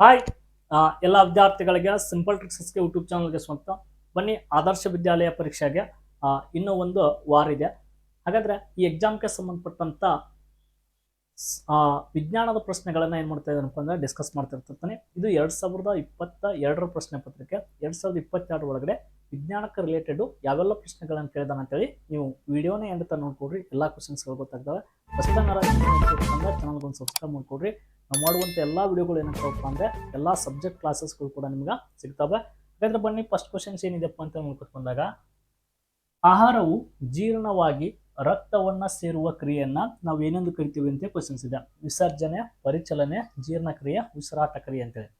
Hi ಎಲ್ಲ ವಿದ್ಯಾರ್ಥಿಗಳಿಗೆ simple ಟ್ರಿಕ್ಸಸ್ಗೆ YouTube ಚಾನಲ್ಗೆ ಸ್ವಂತ ಬನ್ನಿ ಆದರ್ಶ ವಿದ್ಯಾಲಯ ಪರೀಕ್ಷೆಗೆ ಇನ್ನೂ ಒಂದು ವಾರ ಇದೆ. ಹಾಗಾದ್ರೆ ಈ ಎಕ್ಸಾಮ್ಗೆ ಸಂಬಂಧಪಟ್ಟಂತ ಸ್- ಆ, ವಿಜ್ಞಾನದ ಪ್ರಶ್ನೆಗಳನ್ನು ಏನು ಮಾಡ್ತಾ ಇದ್ದಾರೆ ಅಂದ್ರೆ ಡಿಸ್ಕಸ್ ಮಾಡ್ತಿರ್ತಾನೆ ಇದು ಎರಡು ಸಾವಿರದ ಇಪ್ಪತ್ತ ಎರಡರ ಪ್ರಶ್ನೆ ಪತ್ರಿಕೆ. ಎರಡು ಸಾವಿರದ ಇಪ್ಪತ್ತೆರಡರ ಒಳಗಡೆ ವಿಜ್ಞಾನಕ್ಕೆ ರಿಲೇಟೆಡ್ ಯಾವೆಲ್ಲ ಪ್ರಶ್ನೆಗಳನ್ನು ಕೇಳಿದಾನ ಅಂತೇಳಿ ನೀವು ವಿಡಿಯೋನೇ ಎಂಡ್ ತನಕ ನೋಡ್ಕೊಡ್ರಿ ಎಲ್ಲ ಕ್ವಶನ್ಸ್ಗಳು ಗೊತ್ತಾಗ್ತವೆ. ಪ್ರಸಿದ್ಧ ಚಾನಲ್ಗೆ ಒಂದು ಸಬ್ಸ್ಕ್ರೈಬ್ ಮಾಡ್ಕೊಡ್ರಿ ನಾವು ಮಾಡುವಂಥ ಎಲ್ಲ ವಿಡಿಯೋಗಳು ಏನಾಗ್ತಾವಪ್ಪ ಅಂದರೆ ಎಲ್ಲ ಸಬ್ಜೆಕ್ಟ್ ಕ್ಲಾಸಸ್ಗಳು ಕೂಡ ನಿಮ್ಗೆ ಸಿಗ್ತವೆ. ಹಾಗಾದ್ರೆ ಬನ್ನಿ ಫಸ್ಟ್ ಕ್ವಶನ್ಸ್ ಏನಿದೆಪ್ಪ ಅಂತ ನೋಡ್ಕೊತ ಬಂದಾಗ, ಆಹಾರವು ಜೀರ್ಣವಾಗಿ ರಕ್ತವನ್ನು ಸೇರುವ ಕ್ರಿಯೆಯನ್ನು ನಾವು ಏನೆಂದು ಕರಿತೀವಿ ಅಂತ ಕ್ವಶನ್ಸ್ ಇದೆ. ವಿಸರ್ಜನೆ ಪರಿಚಲನೆ ಜೀರ್ಣಕ್ರಿಯೆ ಉಸಿರಾಟ ಕ್ರಿಯೆ ಅಂತೇಳಿ.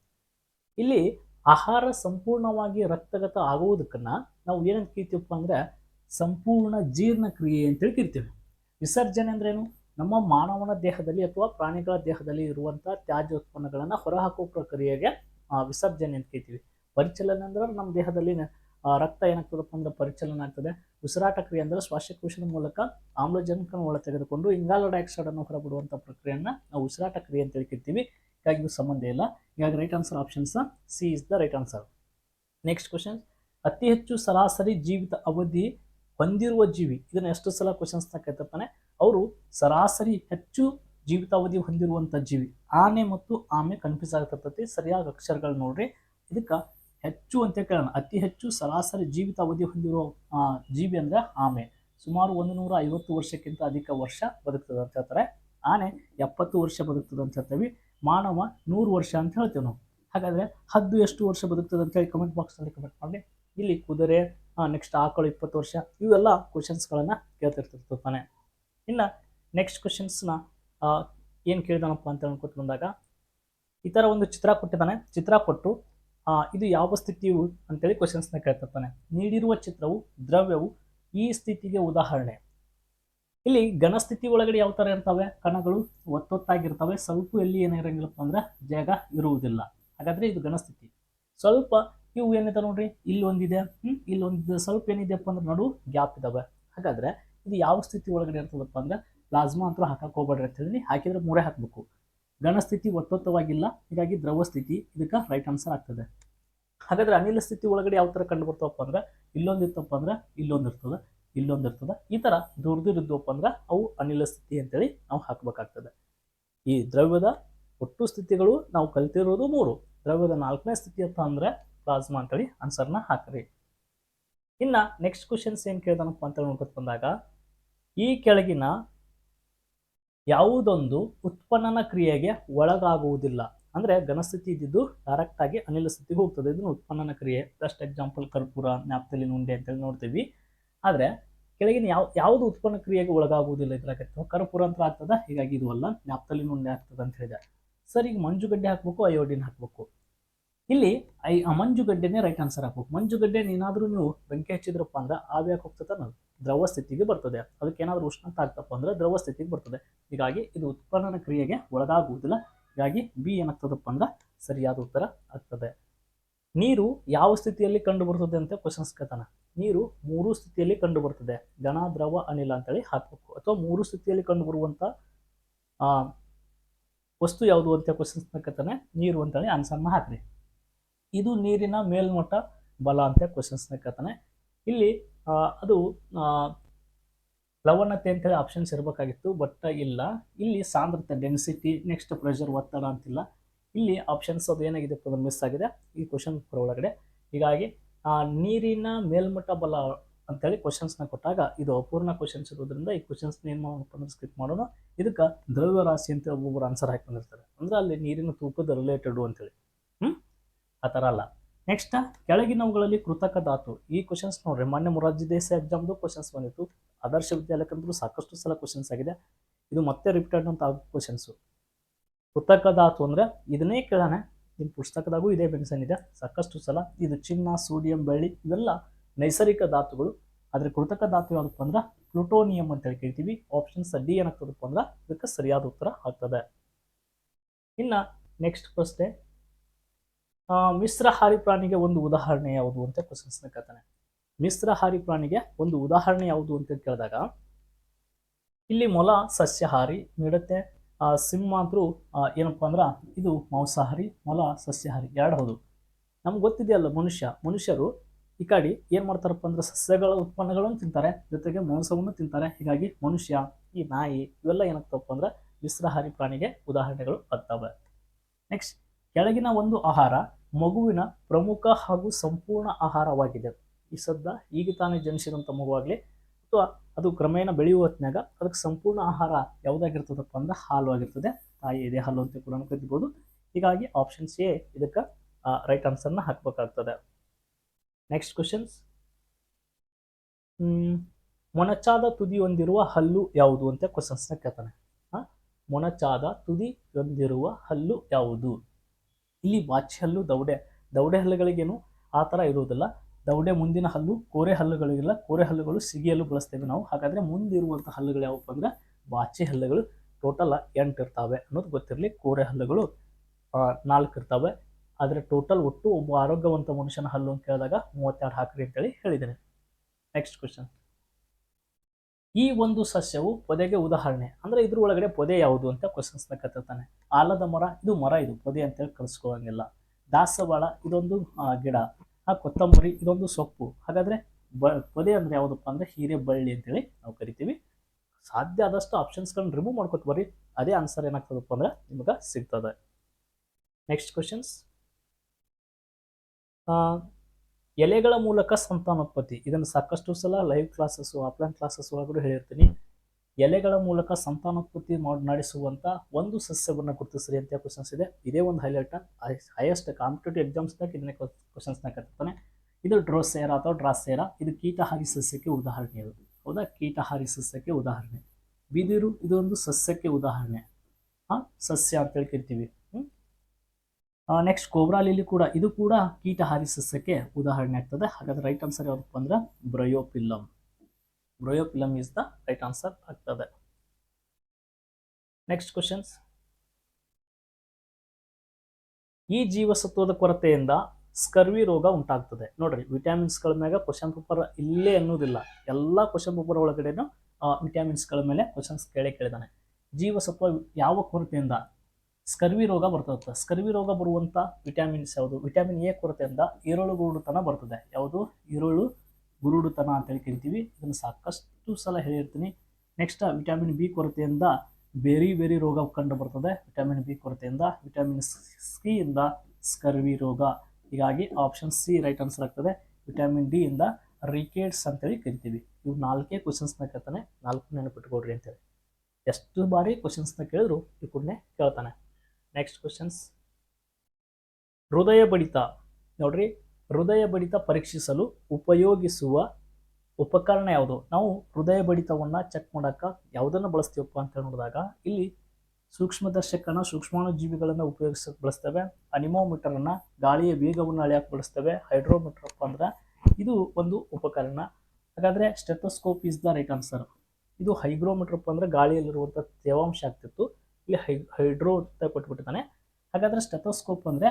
ಇಲ್ಲಿ ಆಹಾರ ಸಂಪೂರ್ಣವಾಗಿ ರಕ್ತಗತ ಆಗುವುದಕ್ಕನ್ನ ನಾವು ಏನಂತ ಕರಿತೀವಪ್ಪ ಅಂದ್ರೆ ಸಂಪೂರ್ಣ ಜೀರ್ಣಕ್ರಿಯೆ ಅಂತೇಳಿ ಕರಿತೀವಿ. ವಿಸರ್ಜನೆ ಅಂದ್ರೇನು? ನಮ್ಮ ಮಾನವನ ದೇಹದಲ್ಲಿ ಅಥವಾ ಪ್ರಾಣಿಗಳ ದೇಹದಲ್ಲಿ ಇರುವಂತಹ ತ್ಯಾಜ್ಯ ಉತ್ಪನ್ನಗಳನ್ನು ಹೊರಹಾಕುವ ಪ್ರಕ್ರಿಯೆಗೆ ವಿಸರ್ಜನೆ ಅಂತ ಕೇಳ್ತೀವಿ ಪರಿಚಲನೆ ಅಂದ್ರೆ ನಮ್ಮ ದೇಹದಲ್ಲಿ ರಕ್ತ ಏನಾಗ್ತದಪ್ಪ ಅಂದ್ರೆ ಪರಿಚಲನ ಆಗ್ತದೆ. ಉಸಿರಾಟ ಕ್ರಿಯೆ ಅಂದ್ರೆ ಶ್ವಾಸಕೋಶದ ಮೂಲಕ ಆಮ್ಲಜನಕನ ಒಳ ತೆಗೆದುಕೊಂಡು ಇಂಗಾಲ ಡೈಆಕ್ಸೈಡ್ ಅನ್ನು ಹೊರಬಿಡುವಂತ ಪ್ರಕ್ರಿಯೆಯನ್ನ ನಾವು ಉಸಿರಾಟ ಕ್ರಿಯೆ ಅಂತ ಹೇಳಿ ಕರಿತೀವಿ. ಹೀಗಾಗಿ ಇದು ಸಂಬಂಧ ಇಲ್ಲ. ಹೀಗಾಗಿ right answer options C is the right answer next question ಅತಿ ಹೆಚ್ಚು ಸರಾಸರಿ ಜೀವಿತ ಅವಧಿ ಹೊಂದಿರುವ ಜೀವಿ. ಇದನ್ನ ಎಷ್ಟು ಸಲ ಕ್ವಶನ್ಸ್ ಕೇಳ್ತಾನೆ ಅವರು ಸರಾಸರಿ ಹೆಚ್ಚು ಜೀವಿತಾವಧಿ ಹೊಂದಿರುವಂಥ ಜೀವಿ. ಆನೆ ಮತ್ತು ಆಮೆ ಕನ್ಫ್ಯೂಸ್ ಆಗತಕ್ಕಂಥ ಸರಿಯಾದ ಅಕ್ಷರಗಳು ನೋಡ್ರಿ. ಇದಕ್ಕೆ ಹೆಚ್ಚು ಅಂತ ಕೇಳೋಣ. ಅತಿ ಹೆಚ್ಚು ಸರಾಸರಿ ಜೀವಿತಾವಧಿ ಹೊಂದಿರುವ ಜೀವಿ ಅಂದರೆ ಆಮೆ. ಸುಮಾರು ಒಂದು ನೂರ ಐವತ್ತು ವರ್ಷಕ್ಕಿಂತ ಅಧಿಕ ವರ್ಷ ಬದುಕ್ತದೆ ಅಂತ ಹೇಳ್ತಾರೆ. ಆನೆ ಎಪ್ಪತ್ತು ವರ್ಷ ಬದುಕ್ತದೆ ಅಂತ ಹೇಳ್ತೀವಿ. ಮಾನವ ನೂರು ವರ್ಷ ಅಂತ ಹೇಳ್ತೇವೆ ನಾವು. ಹಾಗಾದ್ರೆ ಹದ್ದು ಎಷ್ಟು ವರ್ಷ ಬದುಕ್ತದೆ ಅಂತ ಹೇಳಿ ಕಮೆಂಟ್ ಬಾಕ್ಸ್ನಲ್ಲಿ ಕಮೆಂಟ್ ಮಾಡಿ. ಇಲ್ಲಿ ಕುದುರೆ ನೆಕ್ಸ್ಟ್ ಆಕಳು ಇಪ್ಪತ್ತು ವರ್ಷ ಇವೆಲ್ಲ ಕ್ವಶನ್ಸ್ಗಳನ್ನು ಕೇಳ್ತಿರ್ತಿರ್ತಾನೆ ಇನ್ನು ನೆಕ್ಸ್ಟ್ ಕ್ವಶನ್ಸ್ನ ಏನು ಕೇಳಿದಾನಪ್ಪ ಅಂತ ಅನ್ಕೊತ ಬಂದಾಗ ಈ ಥರ ಒಂದು ಚಿತ್ರ ಕೊಟ್ಟಿದ್ದಾನೆ. ಚಿತ್ರ ಕೊಟ್ಟು ಇದು ಯಾವ ಸ್ಥಿತಿಯು ಅಂತೇಳಿ ಕ್ವಶನ್ಸ್ನ ಕೇಳ್ತಿರ್ತಾನೆ. ನೀಡಿರುವ ಚಿತ್ರವು, ದ್ರವ್ಯವು ಈ ಸ್ಥಿತಿಗೆ ಉದಾಹರಣೆ. ಇಲ್ಲಿ ಘನಸ್ಥಿತಿ ಒಳಗಡೆ ಯಾವ ಥರ ಇರ್ತವೆ? ಕಣಗಳು ಒತ್ತೊತ್ತಾಗಿರ್ತವೆ. ಸ್ವಲ್ಪ ಎಲ್ಲಿ ಏನಿರಂಗಿಲ್ಲಪ್ಪ ಅಂದ್ರೆ ಜಾಗ ಇರುವುದಿಲ್ಲ. ಹಾಗಾದ್ರೆ ಇದು ಘನಸ್ಥಿತಿ ಸ್ವಲ್ಪ ಇವು ಏನಿದೆ ನೋಡ್ರಿ? ಇಲ್ಲಿ ಒಂದಿದೆ. ಹ್ಮ್, ಇಲ್ಲಿ ಒಂದಿದೆ. ಸ್ವಲ್ಪ ಏನಿದೆಯಪ್ಪ ಅಂದ್ರೆ ನಡು ಗ್ಯಾಪ್ ಇದಾವೆ. ಹಾಗಾದ್ರೆ ಇದು ಯಾವ ಸ್ಥಿತಿ ಒಳಗಡೆ ಇರ್ತದಪ್ಪ ಅಂದ್ರೆ ಪ್ಲಾಸ್ಮಾ ಅಂತ ಹಾಕಕ್ಕೆ ಹೋಗ್ಬೇಡ್ರಿ ಅಂತ ಹೇಳಿ ಹಾಕಿದ್ರೆ ಮೂರೇ ಹಾಕಬೇಕು. ಘನಸ್ಥಿತಿ ಒತ್ತೊತ್ತವಾಗಿಲ್ಲ ಹೀಗಾಗಿ ದ್ರವ ಸ್ಥಿತಿ ಇದಕ್ಕೆ ರೈಟ್ ಆನ್ಸರ್ ಆಗ್ತದೆ. ಹಾಗಾದ್ರೆ ಅನಿಲ ಸ್ಥಿತಿ ಒಳಗಡೆ ಯಾವ ಥರ ಕಂಡು ಬರ್ತಾವಪ್ಪ ಅಂದ್ರೆ ಇಲ್ಲೊಂದು ಇತ್ತಪ್ಪ ಅಂದ್ರೆ ಇಲ್ಲೊಂದು ಇರ್ತದೆ ಈ ಥರ ದೂರ ಅಂದ್ರೆ ಅವು ಅನಿಲ ಸ್ಥಿತಿ ಅಂತೇಳಿ ನಾವು ಹಾಕಬೇಕಾಗ್ತದೆ. ಈ ದ್ರವ್ಯದ ಒಟ್ಟು ಸ್ಥಿತಿಗಳು ನಾವು ಕಲ್ತಿರೋದು ಮೂರು. ದ್ರವ್ಯದ ನಾಲ್ಕನೇ ಸ್ಥಿತಿ ಅಂತ ಅಂದ್ರೆ ಪ್ಲಾಸ್ಮಾ ಅಂತೇಳಿ ಆನ್ಸರ್ನ ಹಾಕ್ರಿ. ಇನ್ನ ನೆಕ್ಸ್ಟ್ ಕ್ವಶನ್ಸ್ ಏನು ಕೇಳ್ದಾನಪ್ಪ ಅಂತ ನೋಡ್ಕೊತ ಬಂದಾಗ ಈ ಕೆಳಗಿನ ಯಾವುದೊಂದು ಉತ್ಪನ್ನನ ಕ್ರಿಯೆಗೆ ಒಳಗಾಗುವುದಿಲ್ಲ. ಅಂದರೆ ಘನಸ್ಥಿತಿ ಇದ್ದಿದ್ದು ಡೈರೆಕ್ಟಾಗಿ ಅನಿಲ ಸ್ಥಿತಿಗೆ ಹೋಗ್ತದೆ. ಇದನ್ನು ಉತ್ಪನ್ನನ ಕ್ರಿಯೆ ಫಸ್ಟ್ ಎಕ್ಸಾಂಪಲ್ ಕರ್ಪೂರ ನ್ಯಾಪ್ತಲಿನ ಉಂಡೆ ಅಂತೇಳಿ ನೋಡ್ತೀವಿ. ಆದರೆ ಕೆಳಗಿನ ಯಾವ, ಯಾವುದು ಉತ್ಪನ್ನ ಕ್ರಿಯೆಗೆ ಒಳಗಾಗುವುದಿಲ್ಲ ಇದ್ರಾಗ ಕರ್ಪೂರ ಅಂತ ಆಗ್ತದ. ಹೀಗಾಗಿ ಇದು ಅಲ್ಲ ನ್ಯಾಪ್ತಲಿನ್ ಉಂಡೆ ಆಗ್ತದೆ ಅಂತ ಹೇಳಿದೆ. ಸರ್, ಈಗ ಮಂಜುಗಡ್ಡೆ ಹಾಕ್ಬೇಕು ಅಯೋಡಿನ್ ಹಾಕ್ಬೇಕು. ಇಲ್ಲಿ ಐ ಮಂಜುಗಡ್ಡೆನೇ ರೈಟ್ ಆನ್ಸರ್ ಹಾಕ್ಬೇಕು. ಮಂಜುಗಡ್ಡೆ ಏನಾದರೂ ನೀವು ಬೆಂಕಿ ಹಚ್ಚಿದ್ರಪ್ಪ ಅಂದ್ರೆ ಆವಿಯಾಗಿ ಹೋಗ್ತದೆ ನಾವು ದ್ರವ ಸ್ಥಿತಿಗೆ ಬರ್ತದೆ. ಅದಕ್ಕೆ ಏನಾದರೂ ಉಷ್ಣಾಂಶ ಆಗ್ತಪ್ಪ ಅಂದ್ರೆ ದ್ರವ ಸ್ಥಿತಿಗೆ ಬರ್ತದೆ. ಹೀಗಾಗಿ ಇದು ಉತ್ಪನ್ನನ ಕ್ರಿಯೆಗೆ ಒಳಗಾಗುವುದಿಲ್ಲ. ಹೀಗಾಗಿ ಬಿ ಏನಾಗ್ತದಪ್ಪ ಅಂದ್ರೆ ಸರಿಯಾದ ಉತ್ತರ ಆಗ್ತದೆ. ನೀರು ಯಾವ ಸ್ಥಿತಿಯಲ್ಲಿ ಕಂಡು ಬರ್ತದೆ ಅಂತ ಕ್ವಶನ್ಸ್ ಕೇಳ್ತಾನೆ. ನೀರು ಮೂರು ಸ್ಥಿತಿಯಲ್ಲಿ ಕಂಡು ಬರ್ತದೆ ಘನ, ದ್ರವ, ಅನಿಲ ಅಂತೇಳಿ ಹಾಕ್ಬೇಕು. ಅಥವಾ ಮೂರು ಸ್ಥಿತಿಯಲ್ಲಿ ಕಂಡು ಬರುವಂತ ಆ, ವಸ್ತು ಯಾವುದು ಅಂತ ಕ್ವಶನ್ಸ್ ಕೇಳ್ತಾನೆ. ನೀರು ಅಂತೇಳಿ ಆನ್ಸರ್ನ ಹಾಕ್ರಿ. ಇದು ನೀರಿನ ಮೇಲ್ಮಟ್ಟ ಬಲ ಅಂತ ಕ್ವಶನ್ಸ್ನ ಕೇಳ್ತಾನೆ. ಇಲ್ಲಿ ಅದು ಲವಣತೆ ಅಂತೇಳಿ ಆಪ್ಷನ್ಸ್ ಇರಬೇಕಾಗಿತ್ತು ಬಟ್ ಇಲ್ಲ. ಇಲ್ಲಿ ಸಾಂದ್ರತೆ ಡೆನ್ಸಿಟಿ ನೆಕ್ಸ್ಟ್ ಪ್ರೆಷರ್ ಒತ್ತಡ ಅಂತಿಲ್ಲ. ಇಲ್ಲಿ ಆಪ್ಷನ್ಸ್ ಅದು ಏನಾಗಿದೆ ಅದು ಮಿಸ್ ಆಗಿದೆ. ಈ ಕ್ವಶನ್ ಒಳಗಡೆ. ಹೀಗಾಗಿ ನೀರಿನ ಮೇಲ್ಮಟ್ಟ ಬಲ ಅಂತೇಳಿ ಕ್ವಶನ್ಸ್ನ ಕೊಟ್ಟಾಗ ಇದು ಅಪೂರ್ಣ ಕ್ವಶನ್ಸ್ ಇರೋದ್ರಿಂದ ಈ ಕ್ವಶನ್ಸ್ನ ಏನು ಮಾಡಬೇಕು ಅಂದ್ರೆ ಸ್ಕಿಪ್ ಮಾಡೋಣ. ಇದಕ್ಕೆ ದ್ರವ್ಯ ರಾಶಿ ಅಂತ ಒಬ್ಬೊಬ್ಬರು ಆನ್ಸರ್ ಹಾಕಿ ಬಂದಿರ್ತಾರೆ. ಅಂದ್ರೆ ಅಲ್ಲಿ ನೀರಿನ ತೂಕದ ರಿಲೇಟೆಡ್ ಅಂತೇಳಿ ಆ ಥರ ಅಲ್ಲ. ನೆಕ್ಸ್ಟ್ ಕೆಳಗಿನವುಗಳಲ್ಲಿ ಕೃತಕ ಧಾತು. ಈ ಕ್ವಶನ್ಸ್ ನೋಡ್ರಿ ಮೊನ್ನೆ ಮೊರಾರ್ಜಿ ದೇಸಾಯಿ ಎಕ್ಸಾಮ್ದು ಕ್ವಶನ್ಸ್ ಬಂದಿತ್ತು. ಆದರ್ಶ ವಿದ್ಯಾಲಯಕ್ಕಂತೂ ಸಾಕಷ್ಟು ಸಲ ಕ್ವಶನ್ಸ್ ಆಗಿದೆ. ಇದು ಮತ್ತೆ ರಿಪೀಟೆಡ್ ಅಂತ ಕ್ವಶನ್ಸು ಕೃತಕ ಧಾತು ಅಂದ್ರೆ ಇದನ್ನೇ ಕೇಳೋಣ. ನಿಮ್ಮ ಪುಸ್ತಕದಾಗೂ ಇದೇ ಮೆನ್ಷನ್ ಇದೆ. ಸಾಕಷ್ಟು ಸಲ ಇದು ಚಿನ್ನ ಸೋಡಿಯಂ ಬೆಳ್ಳಿ, ಇವೆಲ್ಲ ನೈಸರ್ಗಿಕ ಧಾತುಗಳು. ಆದರೆ ಕೃತಕ ಧಾತು ಯಾವುದಪ್ಪ ಅಂದ್ರೆ ಪ್ಲುಟೋನಿಯಂ ಅಂತ ಹೇಳಿ ಕೇಳ್ತೀವಿ. ಆಪ್ಷನ್ಸ್ ಡಿ ಏನಾಗ್ತದಪ್ಪ ಅಂದ್ರೆ ಇದಕ್ಕೆ ಸರಿಯಾದ ಉತ್ತರ ಆಗ್ತದೆ. ಇನ್ನ ನೆಕ್ಸ್ಟ್ ಪ್ರಶ್ನೆ. ಮಿಶ್ರಹಾರಿ ಪ್ರಾಣಿಗೆ ಒಂದು ಉದಾಹರಣೆ ಯಾವುದು ಅಂತ ಕ್ವಶನ್ಸ್ನ ಕೇಳ್ತಾನೆ. ಮಿಶ್ರಹಾರಿ ಪ್ರಾಣಿಗೆ ಒಂದು ಉದಾಹರಣೆ ಯಾವುದು ಅಂತ ಕೇಳಿದಾಗ, ಇಲ್ಲಿ ಮೊಲ ಸಸ್ಯಹಾರಿ ನೀಡುತ್ತೆ ಸಿಂಹ ಅಂತೂ ಏನಪ್ಪ ಅಂದ್ರೆ, ಇದು ಮಾಂಸಾಹಾರಿ, ಮೊಲ ಸಸ್ಯಹಾರಿ ಎರಡು ಹೌದು. ನಮ್ಗೆ ಗೊತ್ತಿದೆಯಲ್ಲ ಮನುಷ್ಯ, ಮನುಷ್ಯರು ಈ ಕಡೆ ಏನು ಮಾಡ್ತಾರಪ್ಪ ಅಂದ್ರೆ ಸಸ್ಯಗಳ ಉತ್ಪನ್ನಗಳನ್ನು ತಿಂತಾರೆ, ಜೊತೆಗೆ ಮಾಂಸವನ್ನು ತಿಂತಾರೆ. ಹೀಗಾಗಿ ಮನುಷ್ಯ, ಈ ನಾಯಿ ಇವೆಲ್ಲ ಏನಾಗ್ತವಪ್ಪ ಅಂದ್ರೆ ಮಿಶ್ರಹಾರಿ ಪ್ರಾಣಿಗೆ ಉದಾಹರಣೆಗಳು ಆಗ್ತವೆ. ನೆಕ್ಸ್ಟ್ ಕೆಳಗಿನ ಒಂದು ಆಹಾರ ಮಗುವಿನ ಪ್ರಮುಖ ಹಾಗೂ ಸಂಪೂರ್ಣ ಆಹಾರವಾಗಿದೆ. ಈ ಸದ್ದ ಈಗ ತಾನೇ ಜನಿಸಿದಂಥ ಮಗುವಾಗಲಿ, ಅಥವಾ ಅದು ಕ್ರಮೇಣ ಬೆಳೆಯುವ ಹೊತ್ತಿನಾಗ ಅದಕ್ಕೆ ಸಂಪೂರ್ಣ ಆಹಾರ ಯಾವುದಾಗಿರ್ತದಪ್ಪ ಅಂದ್ರೆ ಹಾಲು ಆಗಿರ್ತದೆ. ತಾಯಿ ಎದೆ ಹಾಲು ಅಂತ ಕೂಡ ಕರಿಬೋದು. ಹೀಗಾಗಿ ಆಪ್ಷನ್ಸ್ ಎ ಇದಕ್ಕೆ ರೈಟ್ ಆನ್ಸರ್ನ ಹಾಕಬೇಕಾಗ್ತದೆ. ನೆಕ್ಸ್ಟ್ ಕ್ವಶನ್ಸ್ ಮೊನಚಾದ ತುದಿ ಹೊಂದಿರುವ ಹಲ್ಲು ಯಾವುದು ಅಂತ ಕ್ವಶನ್ಸ್ನ ಕೇಳ್ತಾನೆ. ಮೊನಚಾದ ತುದಿ ಹೊಂದಿರುವ ಹಲ್ಲು ಯಾವುದು? ಇಲ್ಲಿ ಬಾಚಿ ಹಲ್ಲು, ದೌಡೆ ದೌಡೆ ಹಲ್ಲುಗಳಿಗೇನು ಆ ಥರ ಇರುವುದಿಲ್ಲ. ದೌಡೆ ಮುಂದಿನ ಹಲ್ಲು, ಕೋರೆ ಹಲ್ಲುಗಳಿಗಿಲ್ಲ ಕೋರೆ ಹಲ್ಲುಗಳು ಸಿಗಿಯಲು ಬಳಸ್ತೇವೆ ನಾವು. ಹಾಗಾದ್ರೆ ಮುಂದಿರುವಂಥ ಹಲ್ಲುಗಳು ಯಾವಪ್ಪ ಅಂದರೆ ಬಾಚಿ ಹಲ್ಲುಗಳು. ಟೋಟಲ್ ಎಂಟು ಇರ್ತಾವೆ ಅನ್ನೋದು ಗೊತ್ತಿರಲಿ. ಕೋರೆ ಹಲ್ಲುಗಳು ನಾಲ್ಕು ಇರ್ತವೆ. ಆದರೆ ಟೋಟಲ್ ಒಟ್ಟು ಒಬ್ಬ ಆರೋಗ್ಯವಂತ ಮನುಷ್ಯನ ಹಲ್ಲು ಅಂತ ಕೇಳಿದಾಗ ಮೂವತ್ತೆರಡು ಹಾಕ್ರಿ ಅಂತೇಳಿ ಹೇಳಿದ್ದೇನೆ. ನೆಕ್ಸ್ಟ್ ಕ್ವಶನ್ ಈ ಒಂದು ಸಸ್ಯವು ಪೊದೆಗೆ ಉದಾಹರಣೆ. ಅಂದ್ರೆ ಇದ್ರ ಒಳಗಡೆ ಪೊದೆ ಯಾವುದು ಅಂತ ಕ್ವಶನ್ಸ್ನ ಕತ್ತಿರ್ತಾನೆ. ಆಲದ ಮರ, ಇದು ಮರ, ಇದು ಪೊದೆ ಅಂತೇಳಿ ಕಲಿಸ್ಕೊಳ್ಳೋಂಗಿಲ್ಲ ದಾಸವಾಳ, ಇದೊಂದು ಗಿಡ. ಆ, ಕೊತ್ತಂಬರಿ, ಇದೊಂದು ಸೊಪ್ಪು. ಹಾಗಾದ್ರೆ ಬ, ಪೊದೆ ಅಂದ್ರೆ ಯಾವುದಪ್ಪ ಅಂದ್ರೆ ಹೀರೆ, ಬಳ್ಳಿ ಅಂತೇಳಿ ನಾವು ಕರಿತೀವಿ. ಸಾಧ್ಯ ಆದಷ್ಟು ಆಪ್ಷನ್ಸ್ಗಳನ್ನ ರಿಮೂವ್ ಮಾಡ್ಕೊತ ಬರ್ರಿ. ಅದೇ ಆನ್ಸರ್ ಏನಾಗ್ತದಪ್ಪ ಅಂದ್ರೆ ನಿಮ್ಗೆ ಸಿಗ್ತದೆ. ನೆಕ್ಸ್ಟ್ ಕ್ವಶನ್ಸ್ ಎಲೆಗಳ ಮೂಲಕ ಸಂತಾನೋತ್ಪತ್ತಿ. ಇದನ್ನು ಸಾಕಷ್ಟು ಸಲ ಲೈವ್ ಕ್ಲಾಸಸ್ ಆಫ್ಲೈನ್ ಕ್ಲಾಸಸ್ ಒಳಗಡೆ ಹೇಳಿರ್ತೀನಿ. ಎಲೆಗಳ ಮೂಲಕ ಸಂತಾನೋತ್ಪತ್ತಿ ಮಾಡಿ ನಡೆಸುವಂಥ ಒಂದು ಸಸ್ಯವನ್ನು ಗುರುತಿಸ್ರಿ ಅಂತ ಕ್ವಶನ್ಸ್ ಇದೆ. ಇದೇ ಒಂದು ಹೈಲೈಟ್ ಹೈಯೆಸ್ಟ್ ಕಾಂಪಿಟೇಟಿವ್ ಎಕ್ಸಾಮ್ಸ್ದಾಗ ಇದನ್ನೇ ಕ್ವಶನ್ಸ್ನ ಕರ್ತಾನೆ ಇದು ಡ್ರೋಸೇರ ಅಥವಾ ಡ್ರಾಸೇರ ಇದು ಕೀಟಹಾರಿ ಸಸ್ಯಕ್ಕೆ ಉದಾಹರಣೆ ಇದು ಹೌದಾ? ಕೀಟಹಾರಿ ಸಸ್ಯಕ್ಕೆ ಉದಾಹರಣೆ. ಬಿದಿರು ಇದೊಂದು ಸಸ್ಯಕ್ಕೆ ಉದಾಹರಣೆ. ಹಾಂ? ಸಸ್ಯ ಅಂತೇಳಿ ಕರಿತೀವಿ ನೆಕ್ಸ್ಟ್ ಕೋಬ್ರಾ ಲಿಲಿ ಕೂಡ, ಇದು ಕೂಡ ಕೀಟಹಾರಿ ಸಸ್ಯಕ್ಕೆ ಉದಾಹರಣೆ ಆಗ್ತದೆ. ಹಾಗಾದ್ರೆ ರೈಟ್ ಆನ್ಸರ್ ಯಾವ್ದಪ್ಪ ಅಂದ್ರೆ bryophyllum bryophyllum is the right answer ಆಗ್ತದೆ. ನೆಕ್ಸ್ಟ್ ಕ್ವಶನ್ಸ್ ಈ ಜೀವಸತ್ವದ ಕೊರತೆಯಿಂದ ಸ್ಕರ್ವಿ ರೋಗ ಉಂಟಾಗ್ತದೆ. ನೋಡ್ರಿ ವಿಟಮಿನ್ಸ್ಗಳ ಮ್ಯಾಗ ಕ್ವಶನ್ ಪೇಪರ್ ಇಲ್ಲೇ ಅನ್ನೋದಿಲ್ಲ. ಎಲ್ಲ ಕ್ವಶನ್ ಪೇಪರ್ ಒಳಗಡೆನೂ ವಿಟಮಿನ್ಸ್ಗಳ ಮೇಲೆ ಕ್ವಶನ್ಸ್ ಕೇಳೇ ಕೇಳಿದಾನೆ. ಜೀವಸತ್ವ ಯಾವ ಕೊರತೆಯಿಂದ ಸ್ಕರ್ವಿ ರೋಗ ಬರ್ತದೆ ಸ್ಕರ್ವಿ ರೋಗ ಬರುವಂಥ ವಿಟಮಿನ್ಸ್ ಯಾವುದು? ವಿಟಮಿನ್ ಎ ಕೊರತೆಯಿಂದ ಈರುಳ್ಳು ಗುರುಡುತನ ಬರ್ತದೆ. ಯಾವುದು? ಈರುಳ್ಳು ಗುರುಡುತನ ಅಂತೇಳಿ ಕರಿತೀವಿ. ಇದನ್ನು ಸಾಕಷ್ಟು ಸಲ ಹೇಳಿರ್ತೀನಿ ನೆಕ್ಸ್ಟ್ ವಿಟಮಿನ್ ಬಿ ಕೊರತೆಯಿಂದ ಬೇರೆ ಬೇರೆ ರೋಗ ಕಂಡು ಬರ್ತದೆ. ವಿಟಮಿನ್ ಬಿ ಕೊರತೆಯಿಂದ ವಿಟಮಿನ್ ಸಿಯಿಂದ ಸ್ಕರ್ವಿ ರೋಗ. ಹೀಗಾಗಿ ಆಪ್ಷನ್ ಸಿ ರೈಟ್ ಆನ್ಸರ್ ಆಗ್ತದೆ. ವಿಟಮಿನ್ ಡಿ ಇಂದ ರಿಕೇಟ್ಸ್ ಅಂತೇಳಿ ಕರಿತೀವಿ. ಇವು ನಾಲ್ಕೇ ಕ್ವಶನ್ಸ್ನ ಕೇಳ್ತಾನೆ. ನಾಲ್ಕು ನೆನಪಿಟ್ಕೊಡ್ರಿ ಅಂತೇಳಿ. ಎಷ್ಟು ಬಾರಿ ಕ್ವಶನ್ಸ್ನ ಕೇಳಿದ್ರು ಈ ಕೇಳ್ತಾನೆ. ನೆಕ್ಸ್ಟ್ ಕ್ವಶನ್ಸ್ ಹೃದಯ ಬಡಿತ ನೋಡ್ರಿ ಹೃದಯ ಬಡಿತ ಪರೀಕ್ಷಿಸಲು ಉಪಯೋಗಿಸುವ ಉಪಕರಣ ಯಾವುದು? ನಾವು ಹೃದಯ ಬಡಿತವನ್ನು ಚೆಕ್ ಮಾಡೋಕೆ ಯಾವುದನ್ನು ಬಳಸ್ತೀವಪ್ಪ ಅಂತ ನೋಡಿದಾಗ ಇಲ್ಲಿ ಸೂಕ್ಷ್ಮದರ್ಶಕನ ಸೂಕ್ಷ್ಮಾಣು ಜೀವಿಗಳನ್ನು ಉಪಯೋಗಿಸಕ್ಕೆ ಬಳಸ್ತೇವೆ. ಅನಿಮೋಮೀಟರನ್ನು ಗಾಳಿಯ ವೇಗವನ್ನು ಅಳೆಯೋಕೆ ಬಳಸ್ತೇವೆ. ಹೈಡ್ರೋಮೀಟರ್ ಅಪ್ಪ ಅಂದ್ರೆ ಇದು ಒಂದು ಉಪಕರಣ. ಹಾಗಾದರೆ stethoscope is the right answer ಇದು ಹೈಗ್ರೋಮೀಟರ್ ಅಪ್ಪ ಅಂದ್ರೆ ಗಾಳಿಯಲ್ಲಿರುವಂಥ ತೇವಾಂಶ ಆಗ್ತಿತ್ತು. ಇಲ್ಲಿ ಹೈ, ಹೈಡ್ರೋ ಅಂತ ಕೊಟ್ಬಿಟ್ಟಿದ್ದಾನೆ. ಹಾಗಾದರೆ ಸ್ಟೆಥೋಸ್ಕೋಪ್ ಅಂದರೆ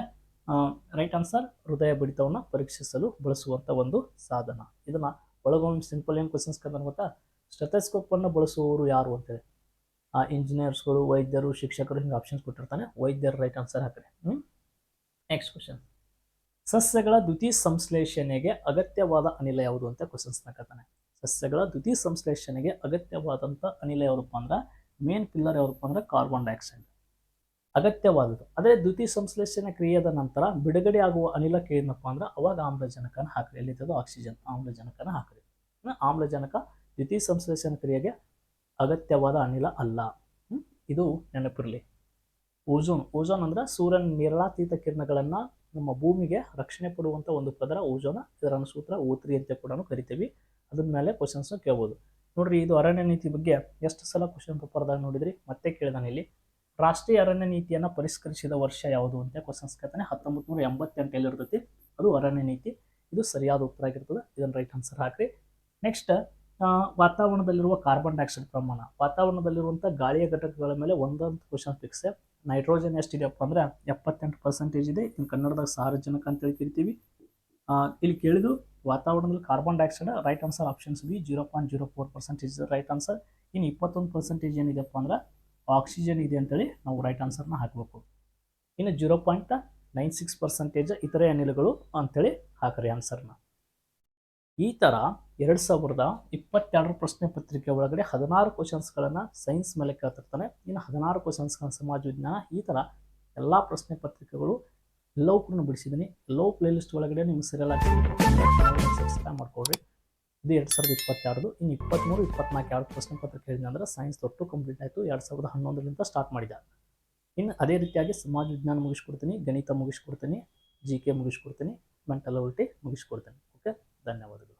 ರೈಟ್ ಆನ್ಸರ್ ಹೃದಯ ಬಡಿತವನ್ನು ಪರೀಕ್ಷಿಸಲು ಬಳಸುವಂಥ ಒಂದು ಸಾಧನ. ಇದನ್ನು ಒಳಗೊಂದು ಸಿಂಪಲ್ ಏನು ಕ್ವಶನ್ಸ್ ಕರ್ತಾನೆ ಗೊತ್ತಾ? ಸ್ಟೆಥೋಸ್ಕೋಪನ್ನು ಬಳಸುವವರು ಯಾರು ಅಂತೇಳಿ. ಆ ಇಂಜಿನಿಯರ್ಸ್ಗಳು ವೈದ್ಯರು, ಶಿಕ್ಷಕರು ಹಿಂಗೆ ಆಪ್ಷನ್ಸ್ ಕೊಟ್ಟಿರ್ತಾನೆ. ವೈದ್ಯರು ರೈಟ್ ಆನ್ಸರ್ ಹ್ಞೂ ನೆಕ್ಸ್ಟ್ ಕ್ವಶನ್ ಸಸ್ಯಗಳ ದ್ವಿತೀಯ ಸಂಶ್ಲೇಷಣೆಗೆ ಅಗತ್ಯವಾದ ಅನಿಲ ಯಾವುದು ಅಂತ ಕ್ವಶನ್ಸ್ನ ಕರ್ತಾನೆ ಸಸ್ಯಗಳ ದ್ವಿತೀಯ ಸಂಶ್ಲೇಷಣೆಗೆ ಅಗತ್ಯವಾದಂಥ ಅನಿಲ ಯಾವುದಪ್ಪ ಅಂದ್ರೆ ಮೇನ್ ಪಿಲ್ಲರ್ ಯಾವುದಪ್ಪ ಅಂದ್ರೆ ಕಾರ್ಬನ್ ಡೈಆಕ್ಸೈಡ್ ಅಗತ್ಯವಾದದ್ದು. ಅದೇ ದ್ವಿತೀಯ ಸಂಶ್ಲೇಷಣೆ ಕ್ರಿಯೆಯಾದ ನಂತರ ಬಿಡುಗಡೆ ಆಗುವ ಅನಿಲಕ್ಕೆ ಏನಪ್ಪಾ ಅಂದ್ರೆ ಅವಾಗ ಆಮ್ಲಜನಕನ ಹಾಕ್ರಿ. ಎಲ್ಲಿದ್ದದು ಆಕ್ಸಿಜನ್ ಆಮ್ಲಜನಕನ ಹಾಕ್ರಿ. ಆಮ್ಲಜನಕ ದ್ವಿತೀಯ ಸಂಶ್ಲೇಷಣೆ ಕ್ರಿಯೆಗೆ ಅಗತ್ಯವಾದ ಅನಿಲ ಅಲ್ಲ. ಇದು ನೆನಪಿರಲಿ. ಓಜೋನ್ ಓಜೋನ್ ಅಂದ್ರೆ ಸೂರ್ಯನ ನಿರಳಾತೀತ ಕಿರಣಗಳನ್ನು ನಮ್ಮ ಭೂಮಿಗೆ ರಕ್ಷಣೆ ಕೊಡುವಂಥ ಒಂದು ಪದರ ಓಜೋನ. ಇದರ ಸೂತ್ರ ಓತ್ರಿ ಅಂತ ಕೂಡ ಕರಿತೀವಿ. ಅದ್ರ ಮೇಲೆ ಕ್ವಶನ್ಸ್ ಕೇಳ್ಬೋದು. ನೋಡ್ರಿ, ಇದು ಅರಣ್ಯ ನೀತಿ ಬಗ್ಗೆ ಎಷ್ಟು ಸಲ ಕ್ವಶನ್ ಪೇಪರ್ದಾಗ ನೋಡಿದ್ರಿ? ಮತ್ತೆ ಕೇಳಿದಾನೆ ಇಲ್ಲಿ. ರಾಷ್ಟ್ರೀಯ ಅರಣ್ಯ ನೀತಿಯನ್ನು ಪರಿಷ್ಕರಿಸಿದ ವರ್ಷ ಯಾವುದು ಅಂತ ಕ್ವಶನ್ಸ್ ಕೇಳ್ತಾನೆ ಹತ್ತೊಂಬತ್ತು ನೂರ ಎಂಬತ್ತೆಂಟಲ್ಲಿ ಇರ್ತೈತಿ ಅದು ಅರಣ್ಯ ನೀತಿ. ಇದು ಸರಿಯಾದ ಉತ್ತರ ಆಗಿರ್ತದೆ. ಇದನ್ನು ರೈಟ್ ಆನ್ಸರ್ ಹಾಕ್ರಿ. ನೆಕ್ಸ್ಟ್ ವಾತಾವರಣದಲ್ಲಿರುವ ಕಾರ್ಬನ್ ಡೈಆಕ್ಸೈಡ್ ಪ್ರಮಾಣ. ವಾತಾವರಣದಲ್ಲಿರುವಂಥ ಗಾಳಿಯ ಘಟಕಗಳ ಮೇಲೆ ಒಂದೊಂದು ಕ್ವಶನ್ ಫಿಕ್ಸ್ ನೈಟ್ರೋಜನ್ ಎಷ್ಟಿದೆಯಪ್ಪ ಅಂದ್ರೆ ಎಪ್ಪತ್ತೆಂಟು ಪರ್ಸೆಂಟೇಜ್ ಇದೆ. ಇದನ್ನು ಕನ್ನಡದಾಗ ಸಾರಜನಕ ಅಂತೇಳಿ ಕರಿತೀವಿ. ಇಲ್ಲಿ ಕೇಳಿದು ವಾತಾವರಣದಲ್ಲಿ carbon dioxide right answer options B zero point zero four percentage right answer ಇನ್ನು ಇಪ್ಪತ್ತೊಂದು ಪರ್ಸೆಂಟೇಜ್ ಏನಿದೆಪ್ಪ ಅಂದ್ರೆ ಆಕ್ಸಿಜನ್ ಇದೆ ಅಂತೇಳಿ ನಾವು ರೈಟ್ ಆನ್ಸರ್ನ ಹಾಕಬೇಕು. ಇನ್ನು zero point nine six percentage ಇತರೆ ಅನಿಲಗಳು ಅಂತೇಳಿ ಹಾಕ್ರಿ ಆನ್ಸರ್ನ ಈ ಥರ ಎರಡು ಸಾವಿರದ ಇಪ್ಪತ್ತೆರಡರ ಪ್ರಶ್ನೆ ಪತ್ರಿಕೆ ಒಳಗಡೆ ಹದಿನಾರು ಕ್ವಶನ್ಸ್ಗಳನ್ನು ಸೈನ್ಸ್ ಮೇಲೆ ಕೇಳ್ತಿರ್ತಾನೆ. ಇನ್ನು ಹದಿನಾರು ಕ್ವಶನ್ಸ್ಗಳ ಸಮಾಜ ವಿಜ್ಞಾನ ಈ ಥರ ಎಲ್ಲ ಪ್ರಶ್ನೆ ಪತ್ರಿಕೆಗಳು ಎಲ್ಲವೂ ಕೂಡ ಬಿಡಿಸಿದ್ದೀನಿ ಎಲ್ಲವೂ ಪ್ಲೇಲಿಸ್ಟ್ ಒಳಗಡೆ ನಿಮ್ಗೆ ಸರಿಯಲ್ಲ ಸಬ್ಸ್ಕ್ರೈಬ್ ಮಾಡ್ಕೊಳ್ರಿ. ಇದು ಎರಡು ಸಾವಿರದ ಇಪ್ಪತ್ತಾರದು ಇನ್ನು ಇಪ್ಪತ್ತ್ಮೂರು ಇಪ್ಪತ್ನಾಲ್ಕು ಎರಡು ಪ್ರಶ್ನೆ ಪತ್ರ ಕೇಳಿದ್ನ ಅಂದರೆ ಸೈನ್ಸ್ ತೊಟ್ಟು ಕಂಪ್ಲೀಟ್ ಆಯಿತು. ಎರಡು ಸಾವಿರದ ಹನ್ನೊಂದರಿಂದ ಸ್ಟಾರ್ಟ್ ಮಾಡಿದ ಇನ್ನು ಅದೇ ರೀತಿಯಾಗಿ ಸಮಾಜ ವಿಜ್ಞಾನ ಮುಗಿಸ್ಕೊಡ್ತೀನಿ, ಗಣಿತ ಮುಗಿಸ್ಕೊಡ್ತೀನಿ ಜಿ ಕೆ ಮುಗಿಸ್ಕೊಡ್ತೀನಿ ಮೆಂಟಲ್ ಅಬಿಲಿಟಿ ಮುಗಿಸ್ಕೊಡ್ತೀನಿ. ಓಕೆ ಧನ್ಯವಾದಗಳು.